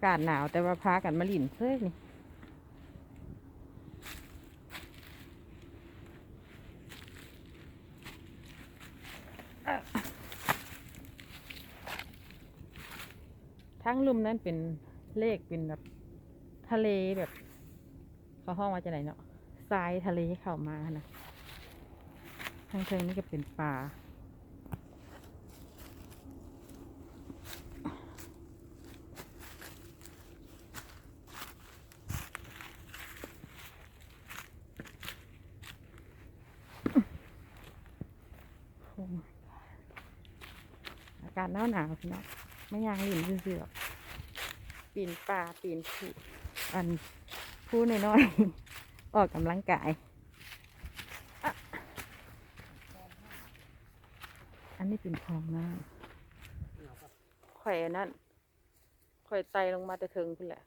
ากาศหนาวแต่ว่าพากันมาลินเฮ้ยนี่ทั้งลุ่มนั้นเป็นเลขเป็นแบบทะเลแบบเขาห้องว่าจะไหนเนาะทรายทะเลเข้ามานะทางเทิงนี่ก็เป็นป่าากาศหนาวหนาวๆพี่น้องไม่ยางหลินเสือๆปีนป่าปีนผูอันผู้น้อยๆออกกำลังกายอะอันนี้เป็นคลองน้ำข่อยอันนั่นข่อยไตลงมาแต่เทิงพุ่นแหละ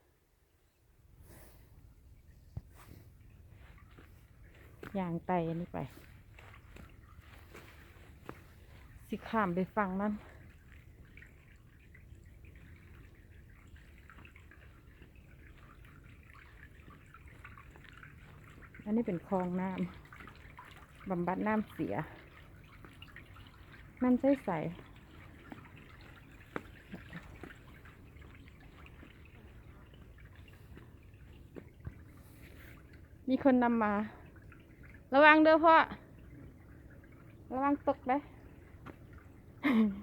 ยางไตอันนี้ไป สิข้ามไปฝั่งนั้น อันนี้เป็นคลองน้ำบำบัดน้ำเสีย น้ำใสใสมีคนนำมา ระวังเด้อพ่อ ระวังตกได้บ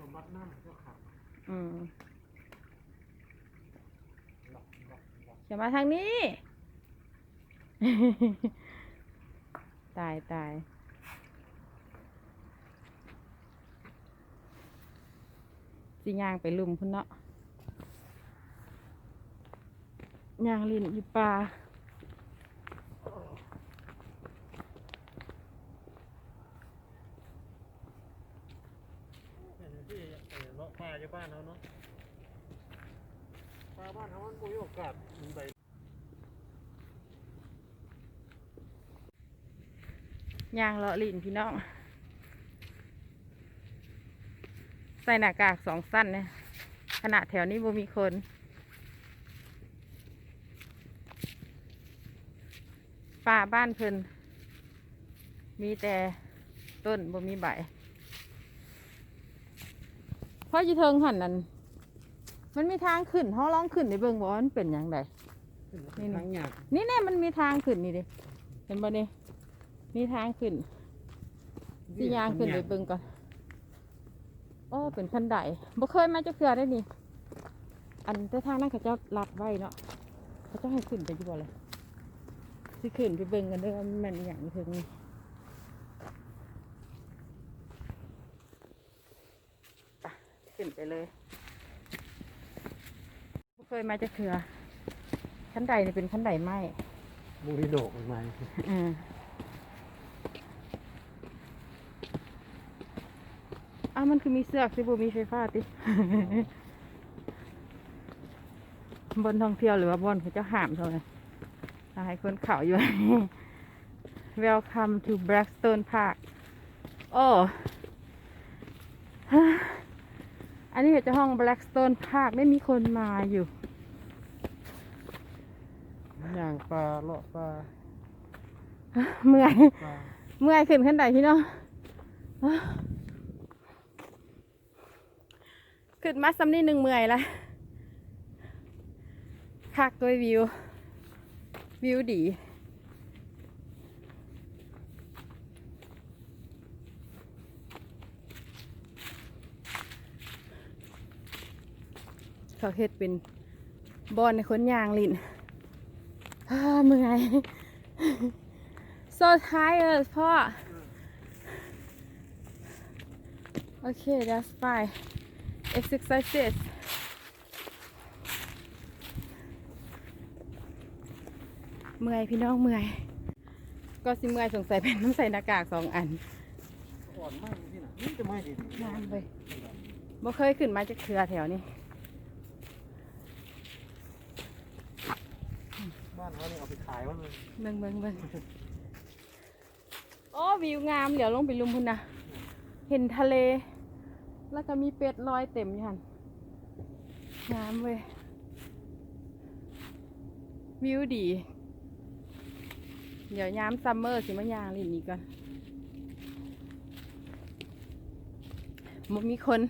สมบัติน้ำเจ้าค่ะอืมหลอกหลอกหลอกอย่ามาทางนี้ ตายตายสิย่างไปลุมพุ่นเนาะย่างลินอยู่ป่า เนี่ยที่เออเลาะป่าอยู่บ้านเขาเนาะป่าบ้านเขามันมีโอกาสมันไปยางเลาะลินพี่น้อง ใส่หน้ากากสองสั้นเนี่ยขณะแถวนี้บ่มีคนป่าบ้านเพิ่นมีแต่ต้นบ่มีใบเพราะอยีเทิงหันนั่น มันมีทางขึ้นห้อร้องขึ้นในเบิ่งบ่ว่ามันเป็นอย่างไร นี่นะทั้งหยาบนี่แน่มันมีทางขึ้นนี่ดิเห็นบ่นี่มีทางขึ้นสิยางขึ้นไปเบิ่งก่อนโอ้เป็นคันไดบ่เคยมาจะเคือได้นี่ อันแต่ทางนั้นเขาเจ้าลัดไว้เนาะเขาเจ้าให้ขึ้นไปอยู่บ่เลยสิขึ้นไปเบิ่งกันเด้อว่ามันแม่นอหย่างถึงนี่ไปขึ้นไปเลยบ่ เคยมาจะเคือคันไดนี่เป็นคันไดไม้มูริโดกมันมาอืมอ้าวมันคือมีเสือกสิบุมีไฟฟ้าติบนท่องเที่ยวหรือว่าบนเขาจะห้ามเท่าไหร่ให้คนเขาอยู่ Welcome to Blackstone Park โอ้ อันนี้เขาจะห้อง Blackstone Park ไม่มีคนมาอยู่ย่างปลาเลาะปลาเมื่อย ปลาเมื่อยขึ้นขั้นใดพี่น้องขึ้นมาซ้ำนี่หนึ่งเมื่อยละคักด้วยวิว วิวดี เขาเฮ็ดเป็นบอนในคนยางลินอ้าเมื่อย so tired พ่อ Okay that's fine exercises เมื่อยพี่น้องเมื่อย ก็สิเมื่อยสงสัยเป็นน้ำใส่หน้ากากสองอันอ่อนมากที่ไหนนี่จะไม่ดีงามเลยบ่เคยขึ้นมาจากเครือแถวนี้ บ้านเขานี่เอาไปขายว่าเลยเบิ่งเบิ่งเบิ่งโอ้วิวงาม เดี๋ยวลงไปลุมพุ่นนะ เห็นทะเล แล้วก็มีเป็ดลอยเต็มอยู่หันงามเว้ย วิวดี เดี๋ยวยามซัมเมอร์สิมายางลินนี้ก่อนมันมีคน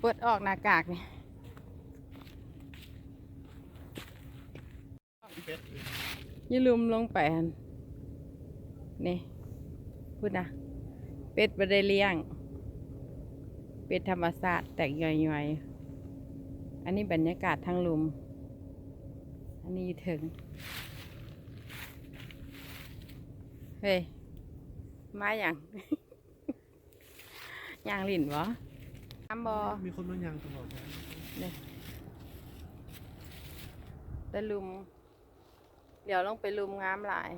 เปิดออกหน้ากากนี่เป็ด อย่าลืมลงไปหันนี่พูดนะ เป็ดบได้เลี้ยง เป็ดธรรมศาสตร์แตกย่อยๆ อันนี้บรรยากาศทางลุม อันนี้อยู่ถึง เฮ้ย มาอย่าง ย่างลิ่นวะน้ำบอมีคนมายังตลอดนะแต่ลุม เดี๋ยวลงไปลุมงามหลาย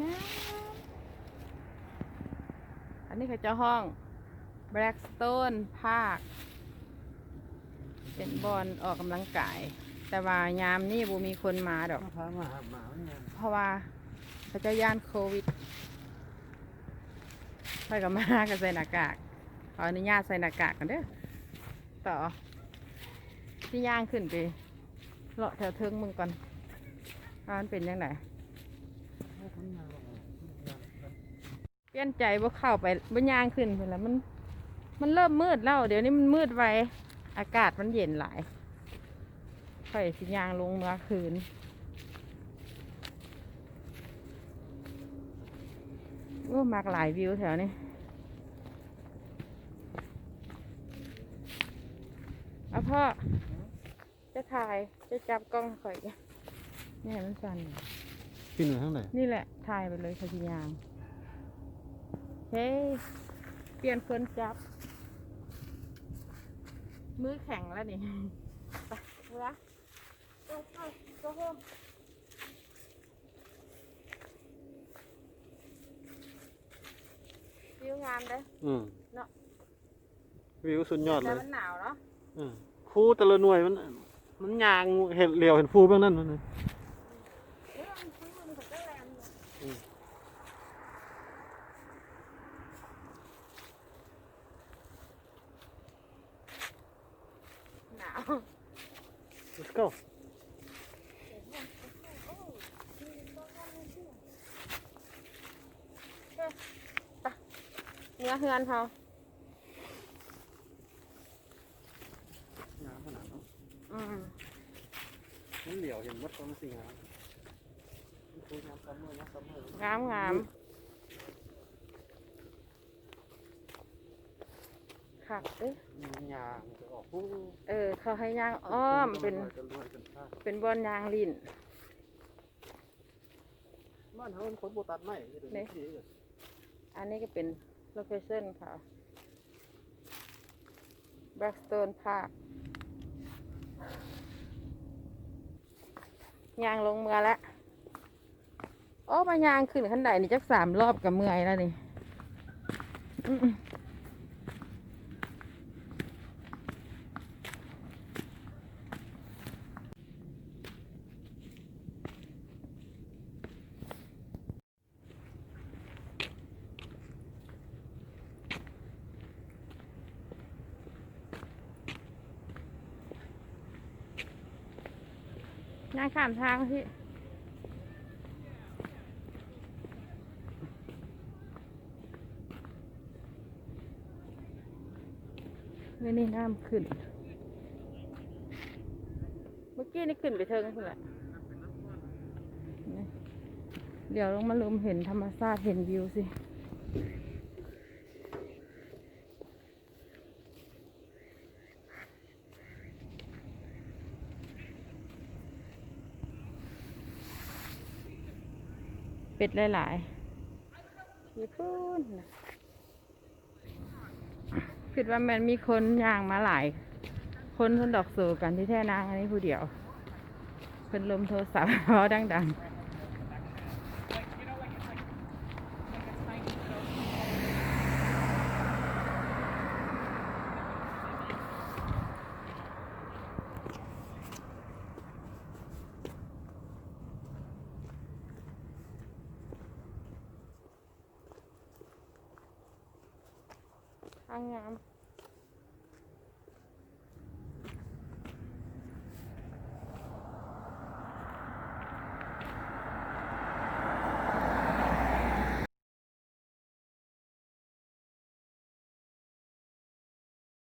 งามอันนี้เขาเจ้าห้อง Blackstone Park เป็นบอลออกกำลังกาย แต่ว่ายามนี่บูมีคนมาดอกมาพามาหาหมาเนี่ยเพราะว่าเขาเจะย่านโควิดไปกับมาก็ใส่หน้ากาก ขออนุญาตใส่หน้ากากกันเด้อ ต่อที่ย่างขึ้นไป เลาะแถวเทิงมึงก่อนว่านเป็นยังไงเปลี่ยนใจว่าเข้าไปบ่ย่างขึ้นไปแล้วมัน มันเริ่มมืดแล้ว เดี๋ยวนี้มันมืดไวอากาศมันเย็นหลายค่อยสิยางลงเมื่อคืนโอ้มากหลายวิวแถวนี้เอาพ่อ ถ่ายจะจับกล้องข่อยเนี่ยมันสั่นกินอยู่ทั้งไหนนี่แหละถ่ายไปเลยค่ะพี่ยางเฮ้ยเปลี่ยนคนจับ มือแข็งแล้วนี่ไปดูละไปไปก็เพิ่มวิวงามเด้ออืมเนาะวิวสุดยอดเลแต่ยมันหนาวเนาะอืมภูแต่ละหน่วยมัน มันยางเห็นเหลียวเห็นภูเบื้องนั้นมันเลยเรื่องมันซื้อมันก็แรงอยู่อืมหนาว let's go เนื้อเฮือนเขา งามขนาดนั้น อืม มัน เหลียวเห็นวัดความสิงามมันภูงามซัมเมอร์นะซัมเมอร์งามงามขักเอ้ยมันยางจะออกภูเออ เขาให้ย่างอ้อมเป็นจะรวยกันท่าเป็นบอนยางลินบ้านเขาเป็นคนโบตัดไม้ที่เดี๋ยวนี่นี้ที่เลยอันนี้ก็เป็นโลเคชั่นค่ะ Blackstone Park ยางลงเมือแล้วโอ้มายางขึ้นขั้นใดนี่จักสามรอบกับเมื่อยแล้วนี่ อื้อๆยางข้ามทางพี่นี่นี่น้ำขึ้น เมื่อกี้นี่ขึ้นไปเทิงขึ้นแหละเดี๋ยวลงมาลุมเห็นธรรมชาติเห็นวิวสิ เป็ดหลายๆอยู่พูนน่ะคิดว่ามันมีคนย่างมาหลาย คนคนดอกสูกันที่แท่นางอันนี้ผู้เดียวเป็นลมโทรศัพท์เพราดัง ๆ งงาม